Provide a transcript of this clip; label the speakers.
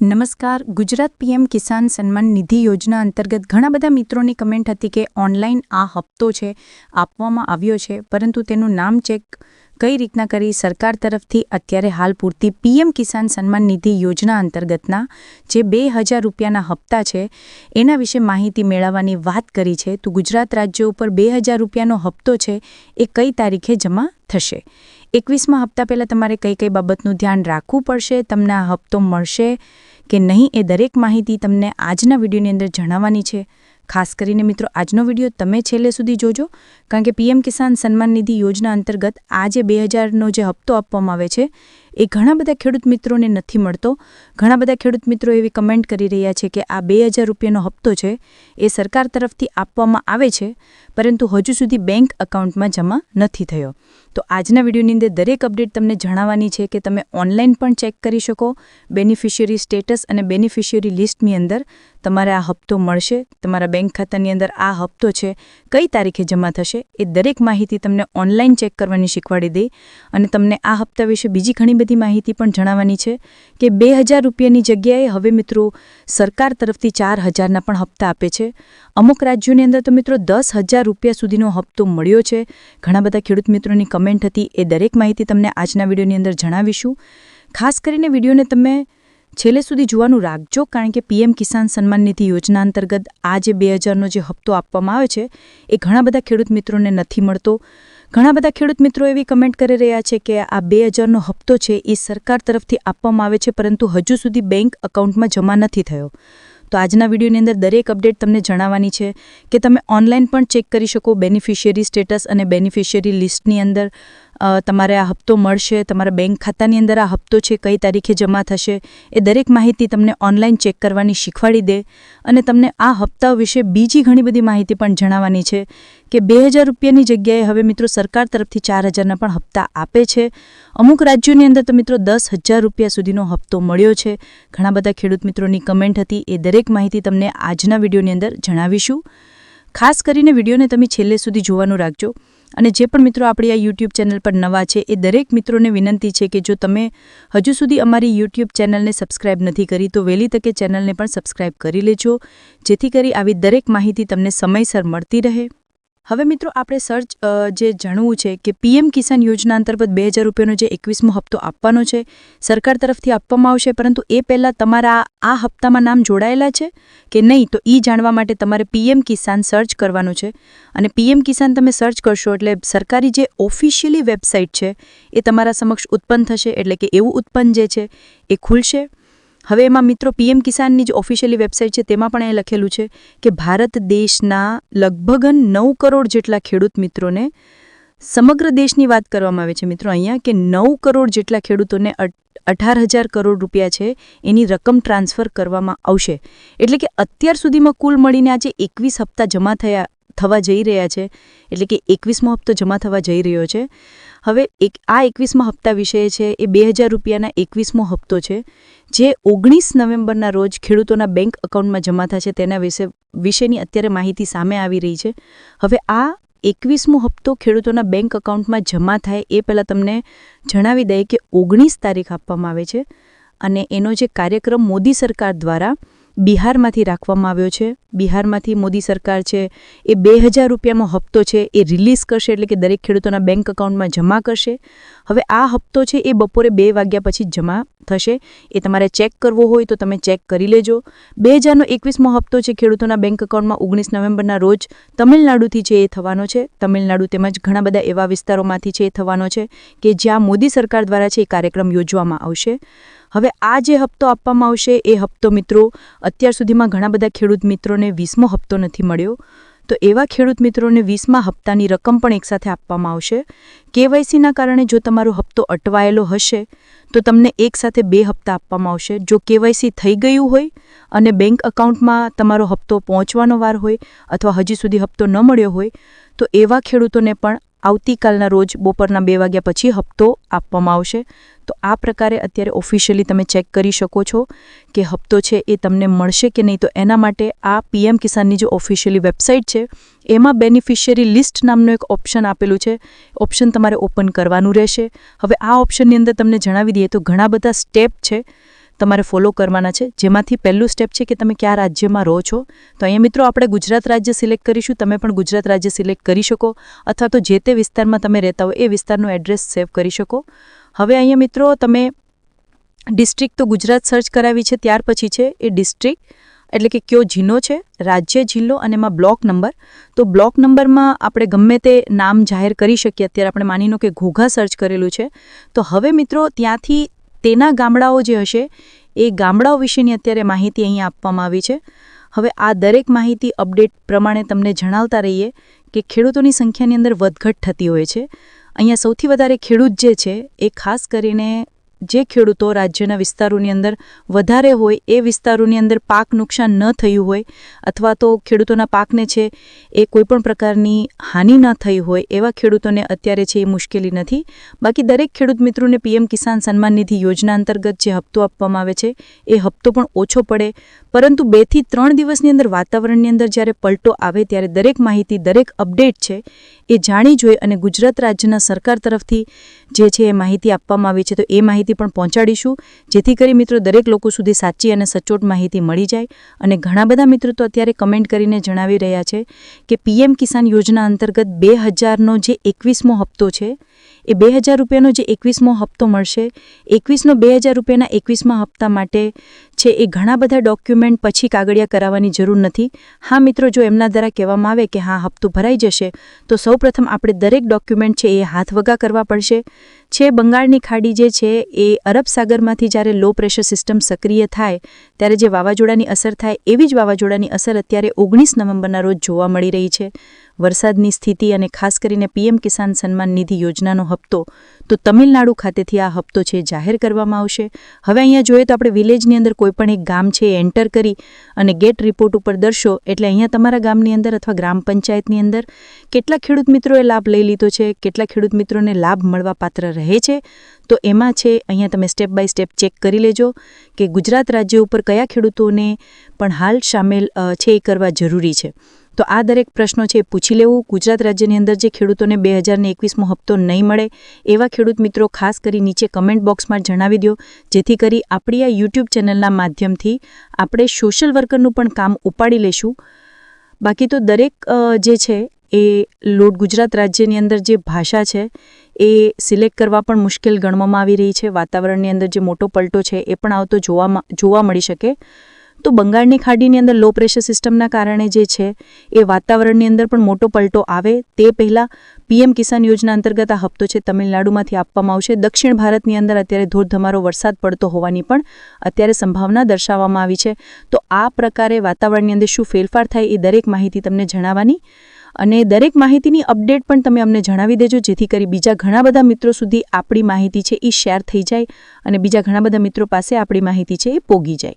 Speaker 1: નમસ્કાર, ગુજરાત પીએમ કિસાન સન્માન નિધિ યોજના અંતર્ગત ઘણા બધા મિત્રોની કમેન્ટ હતી કે ઓનલાઈન આ હપ્તો છે, આપવામાં આવ્યો છે, પરંતુ તેનું નામ ચેક કઈ રીતના કરી સરકાર તરફથી અત્યારે હાલ પૂરતી પીએમ કિસાન સન્માન નિધિ યોજના અંતર્ગતના જે બે હજાર રૂપિયાના હપ્તા છે, એના વિશે માહિતી મેળવવાની વાત કરી છે. તો ગુજરાત રાજ્ય ઉપર બે હજાર રૂપિયાનો હપ્તો છે, એ કઈ તારીખે જમા થશે? એકવીસમાં હપ્તા પહેલાં તમારે કઈ કઈ બાબતનું ધ્યાન રાખવું પડશે, તમને આ હપ્તો મળશે કે નહીં એ દરેક માહિતી તમને આજના વિડીયોની અંદર જણાવવાની છે. ખાસ કરીને મિત્રો, આજનો વીડિયો તમે છેલ્લે સુધી જોજો, કારણ કે પીએમ કિસાન સન્માન નિધિ યોજના અંતર્ગત આજે બે હજારનો જે હપ્તો આપવામાં આવે છે એ ઘણા બધા ખેડૂત મિત્રોને નથી મળતો. ઘણા બધા ખેડૂત મિત્રો એવી કમેન્ટ કરી રહ્યા છે કે આ બે હજાર રૂપિયાનો હપ્તો છે એ સરકાર તરફથી આપવામાં આવે છે, પરંતુ હજુ સુધી બેંક એકાઉન્ટમાં જમા નથી થયો. તો આજના વિડીયોની અંદર દરેક અપડેટ તમને જણાવવાની છે કે તમે ઓનલાઈન પણ ચેક કરી શકો. બેનિફિશિયરી સ્ટેટસ અને બેનિફિશિયરી લિસ્ટની અંદર તમારે આ હપ્તો મળશે. તમારા બેંક ખાતાની અંદર આ હપ્તો છે, કઈ તારીખે જમા થશે એ દરેક માહિતી તમને ઓનલાઈન ચેક કરવાની શીખવાડી દે અને તમને આ હપ્તા વિશે બીજી ઘણી બધી માહિતી પણ જણાવવાની છે કે બે હજાર રૂપિયાની જગ્યાએ હવે મિત્રો સરકાર તરફથી ચાર હજારના પણ હપ્તા આપે છે. અમુક રાજ્યોની અંદર તો મિત્રો દસ હજાર રૂપિયા સુધીનો હપ્તો મળ્યો છે. ઘણા બધા ખેડૂત મિત્રોની કમેન્ટ હતી, એ દરેક માહિતી તમને આજના વિડીયોની અંદર જણાવીશું. ખાસ કરીને વિડીયોને તમે છેલ્લે સુધી જોવાનું રાખજો, કારણ કે પીએમ કિસાન સન્માન નિધિ યોજના અંતર્ગત આ જે બે હજારનો જે હપ્તો આપવામાં આવે છે, એ ઘણા બધા ખેડૂત મિત્રોને નથી મળતો. ઘણા બધા ખેડૂત મિત્રો એવી કમેન્ટ કરી રહ્યા છે કે આ બે હજારનો હપ્તો છે એ સરકાર તરફથી આપવામાં આવે છે, પરંતુ હજુ સુધી બેંક એકાઉન્ટમાં જમા નથી થયો. તો આજના વિડીયોની અંદર દરેક અપડેટ તમને જણાવવાની છે કે તમે ઓનલાઈન પણ ચેક કરી શકો બેનિફિશિયરી સ્ટેટસ અને બેનિફિશિયરી લિસ્ટની અંદર. તમારે આ હપ્તો મળશે, તમારા બેંક ખાતાની અંદર આ હપ્તો છે, કઈ તારીખે જમા થશે, એ દરેક માહિતી તમને ઓનલાઈન ચેક કરવાની શીખવાડી દે. અને તમને આ હપ્તા વિશે બીજી ઘણી બધી માહિતી પણ જણાવવાની છે કે બે હજાર રૂપિયાની જગ્યાએ હવે મિત્રો સરકાર તરફથી ચાર હજારના પણ હપ્તા આપે છે. અમુક રાજ્યોની અંદર તો મિત્રો દસ હજાર રૂપિયા સુધીનો હપ્તો મળ્યો છે. ઘણા બધા ખેડૂત મિત્રોની કમેન્ટ હતી, એ દરેક માહિતી તમને આજના વિડીયોની અંદર જણાવીશું. ખાસ કરીને વિડીયોને તમે છેલ્લે સુધી જોવાનું રાખજો. અને જે પણ મિત્રો આપણી આ યુટ્યુબ ચેનલ પર નવા છે, એ દરેક મિત્રોને વિનંતી છે કે જો તમે હજુ સુધી અમારી યુટ્યુબ ચેનલને સબસ્ક્રાઇબ નથી કરી, તો વહેલી તકે ચેનલને પણ સબસ્ક્રાઇબ કરી લેજો, જેથી કરી આવી દરેક માહિતી તમને સમયસર મળતી રહે. હવે મિત્રો આપણે સર્ચ જે જાણવું છે કે પીએમ કિસાન યોજના અંતર્ગત બે હજાર રૂપિયાનો જે એકવીસમો હપ્તો આપવાનો છે, સરકાર તરફથી આપવામાં આવશે, પરંતુ એ પહેલાં તમારા આ હપ્તામાં નામ જોડાયેલા છે કે નહીં, તો એ જાણવા માટે તમારે પીએમ કિસાન સર્ચ કરવાનું છે. અને પીએમ કિસાન તમે સર્ચ કરશો એટલે સરકારી જે ઓફિશિયલી વેબસાઇટ છે, એ તમારા સમક્ષ ઉત્પન્ન થશે, એટલે કે એવું ઉત્પન્ન જે છે, એ ખુલશે. હવે એમાં મિત્રો પીએમ કિસાનની જે ઓફિશિયલી વેબસાઇટ છે, તેમાં પણ એ લખેલું છે કે ભારત દેશના લગભગ નવ કરોડ જેટલા ખેડૂત મિત્રોને સમગ્ર દેશની વાત કરવામાં આવે છે મિત્રો અહીંયા કે નવ કરોડ જેટલા ખેડૂતોને અઢાર હજાર કરોડ રૂપિયા છે, એની રકમ ટ્રાન્સફર કરવામાં આવશે. એટલે કે અત્યાર સુધીમાં કુલ મળીને આજે એકવીસ હપ્તા જમા થયા થવા જઈ રહ્યા છે, એટલે કે એકવીસમો હપ્તો જમા થવા જઈ રહ્યો છે. હવે એક, આ એકવીસમા હપ્તા વિશે છે એ બે હજાર રૂપિયાના એકવીસમો હપ્તો છે, જે ઓગણીસ નવેમ્બરના રોજ ખેડૂતોના બેંક એકાઉન્ટમાં જમા થશે તેના વિશે, વિશેની અત્યારે માહિતી સામે આવી રહી છે. હવે આ એકવીસમો હપ્તો ખેડૂતોના બેંક એકાઉન્ટમાં જમા થાય એ પહેલાં તમને જણાવી દઈએ કે ઓગણીસ તારીખ આપવામાં આવે છે અને એનો જે કાર્યક્રમ મોદી સરકાર દ્વારા બિહારમાંથી રાખવામાં આવ્યો છે. બિહારમાંથી મોદી સરકાર છે, એ બે હજાર રૂપિયાનો હપ્તો છે, એ રિલીઝ કરશે એટલે કે દરેક ખેડૂતોના બેંક એકાઉન્ટમાં જમા કરશે. હવે આ હપ્તો છે, એ બપોરે બે વાગ્યા પછી જમા થશે. એ તમારે ચેક કરવો હોય તો તમે ચેક કરી લેજો. બે હજારનો એકવીસમો હપ્તો છે ખેડૂતોના બેંક એકાઉન્ટમાં ઓગણીસ નવેમ્બરના રોજ તમિલનાડુથી છે એ થવાનો છે. તમિલનાડુ તેમજ ઘણા બધા એવા વિસ્તારોમાંથી છે એ થવાનો છે કે જ્યાં મોદી સરકાર દ્વારા છે એ કાર્યક્રમ યોજવામાં આવશે. હવે આ જે હપ્તો આપવામાં આવશે, એ હપ્તો મિત્રો, અત્યાર સુધીમાં ઘણા બધા ખેડૂત મિત્રોને વીસમો હપ્તો નથી મળ્યો. તો એવા ખેડૂત મિત્રોને વીસમા હપ્તાની રકમ પણ એકસાથે આપવામાં આવશે. કેવાયસીના કારણે જો તમારો હપ્તો અટવાયેલો હશે, તો તમને એકસાથે બે હપ્તા આપવામાં આવશે. જો કેવાયસી થઈ ગયું હોય અને બેંક એકાઉન્ટમાં તમારો હપ્તો પહોંચવાનો વાર હોય અથવા હજી સુધી હપ્તો ન મળ્યો હોય, તો એવા ખેડૂતોને પણ આવતીકાલના રોજ બપોરના બે વાગ્યા પછી હપ્તો આપવામાં આવશે. તો આ પ્રકારે અત્યારે ઓફિશિયલી તમે ચેક કરી શકો છો કે હપ્તો છે એ તમને મળશે કે નહીં. તો એના માટે આ પીએમ કિસાનની જે ઓફિશિયલી વેબસાઇટ છે, એમાં બેનિફિશિયરી લિસ્ટ નામનું એક ઓપ્શન આપેલું છે. ઓપ્શન તમારે ઓપન કરવાનું રહેશે. હવે આ ઓપ્શનની અંદર તમને જણાવી દઈએ તો ઘણા બધા સ્ટેપ છે. તમારે ફોલો કરવાના છે. જેમાંથી પહેલું સ્ટેપ છે કે તમે કયા રાજ્યમાં રહો છો. તો અહીંયા મિત્રો આપણે ગુજરાત રાજ્ય સિલેક્ટ કરીશું. તમે પણ ગુજરાત રાજ્ય સિલેક્ટ કરી શકો. અથવા તો જે તે વિસ્તારમાં તમે રહેતા હો એ વિસ્તારનું એડ્રેસ સેવ કરી શકો. હવે અહીંયા મિત્રો તમે ડિસ્ટ્રિક્ટ તો ગુજરાત સર્ચ કરાવી છે. ત્યાર પછી છે એ ડિસ્ટ્રિક્ટ એટલે કે કયો જિલ્લો છે, રાજ્ય, જિલ્લો અને એમાં બ્લોક નંબર તો બ્લોક નંબરમાં આપણે ગમે તે નામ જાહેર કરી શકીએ. અત્યારે આપણે માની લો કે ઘોઘા સર્ચ કરેલું છે. તો હવે મિત્રો ત્યાંથી તેના ગામડાઓ જે હશે, એ ગામડાઓ વિશેની અત્યારે માહિતી અહીં આપવામાં આવી છે. હવે આ દરેક માહિતી અપડેટ પ્રમાણે તમને જણાવતા રહીએ કે ખેડૂતોની સંખ્યાની અંદર વધઘટ થતી હોય છે. અહીંયા સૌથી વધારે ખેડૂત જે છે, એ ખાસ કરીને જે ખેડૂતો રાજ્યના વિસ્તારોની અંદર વધારે હોય, એ વિસ્તારોની અંદર પાક નુકસાન ન થયું હોય અથવા તો ખેડૂતોના પાકને છે એ કોઈપણ પ્રકારની હાનિ ન થઈ હોય, એવા ખેડૂતોને અત્યારે છે એ મુશ્કેલી નથી. બાકી દરેક ખેડૂત મિત્રોને પીએમ કિસાન સન્માન નિધિ યોજના અંતર્ગત જે હપ્તો આપવામાં આવે છે, એ હપ્તો પણ ઓછો પડે. પરંતુ બેથી ત્રણ દિવસની અંદર વાતાવરણની અંદર જ્યારે પલટો આવે ત્યારે દરેક માહિતી, દરેક અપડેટ છે એ જાણી જોઈ અને ગુજરાત રાજ્યના સરકાર તરફથી જે છે એ માહિતી આપવામાં આવી છે, તો એ માહિતી પણ પહોંચાડીશું. જેથી કરી મિત્રો દરેક લોકો સુધી સાચી અને સચોટ માહિતી મળી જાય અને ઘણા બધા મિત્રો તો અત્યારે કમેન્ટ કરીને જણાવી રહ્યા છે કે પીએમ કિસાન યોજના અંતર્ગત બે હજારનો જે એકવીસમો હપ્તો છે એ બે હજાર રૂપિયાનો જે એકવીસમો હપ્તો મળશે, એકવીસનો બે હજાર રૂપિયાના એકવીસમા હપ્તા માટે છે એ ઘણા બધા ડોક્યુમેન્ટ પછી કાગળિયા કરાવવાની જરૂર નથી. હા મિત્રો, જો એમના દ્વારા કહેવામાં આવે કે હા, હપ્તો ભરાઈ જશે, તો સૌપ્રથમ આપણે દરેક ડોક્યુમેન્ટ છે એ હાથ વગા કરવા પડશે. છે, બંગાળની ખાડી જે છે એ અરબ સાગરમાંથી જ્યારે લો પ્રેશર સિસ્ટમ સક્રિય થાય, ત્યારે જે વાવાઝોડાની અસર થાય એવી જ વાવાઝોડાની અસર અત્યારે ઓગણીસ નવેમ્બરના રોજ જોવા મળી રહી છે. વરસાદની સ્થિતિ અને ખાસ કરીને પીએમ કિસાન સન્માન નિધિ યોજનાનો હપ્તો, તો તમિલનાડુ ખાતેથી આ હપ્તો છે જાહેર કરવામાં આવશે. હવે અહીંયા જોઈએ તો આપણે વિલેજની અંદર કોઈપણ એક ગામ છે એન્ટર કરી અને ગેટ રિપોર્ટ ઉપર દર્શો, એટલે અહીંયા તમારા ગામની અંદર અથવા ગ્રામ પંચાયતની અંદર કેટલા ખેડૂત મિત્રોએ લાભ લઈ લીધો છે, કેટલા ખેડૂત મિત્રોને લાભ મળવા પાત્ર રહે છે, તો એમાં છે, અહીંયા તમે સ્ટેપ બાય સ્ટેપ ચેક કરી લેજો કે ગુજરાત રાજ્ય ઉપર કયા ખેડૂતોને પણ હાલ સામેલ છે એ કરવા જરૂરી છે. તો આ દરેક પ્રશ્નો છે પૂછી લેવું. ગુજરાત રાજ્યની અંદર જે ખેડૂતોને બે હજારને એકવીસમો હપ્તો નહીં મળે, એવા ખેડૂત મિત્રો ખાસ કરી નીચે કમેન્ટ બોક્સમાં જણાવી દો જેથી કરી આપણી આ યુટ્યુબ ચેનલના માધ્યમથી આપણે સોશિયલ વર્કરનું પણ કામ ઉપાડી લેશું. બાકી તો દરેક જે છે એ લોટ ગુજરાત રાજ્યની અંદર જે ભાષા છે એ સિલેક્ટ કરવા પણ મુશ્કેલ ગણવામાં આવી રહી છે. વાતાવરણની અંદર જે મોટો પલટો છે એ પણ આવતો જોવામાં, જોવા મળી શકે. તો બંગાળની ખાડીની અંદર લો પ્રેશર સિસ્ટમના કારણે જે છે, એ વાતાવરણની અંદર પણ મોટો પલટો આવે. તે પહેલાં પીએમ કિસાન યોજના અંતર્ગત આ હપ્તો છે તમિલનાડુમાંથી આપવામાં આવશે. દક્ષિણ ભારતની અંદર અત્યારે ધોધમારો વરસાદ પડતો હોવાની પણ અત્યારે સંભાવના દર્શાવવામાં આવી છે. તો આ પ્રકારે વાતાવરણની અંદર શું ફેરફાર થાય એ દરેક માહિતી તમને જણાવવાની. અને દરેક માહિતીની અપડેટ પણ તમે અમને જણાવી દેજો, જેથી કરી બીજા ઘણા બધા મિત્રો સુધી આપણી માહિતી છે એ શેર થઈ જાય અને બીજા ઘણા બધા મિત્રો પાસે આપણી માહિતી છે એ પોગી જાય.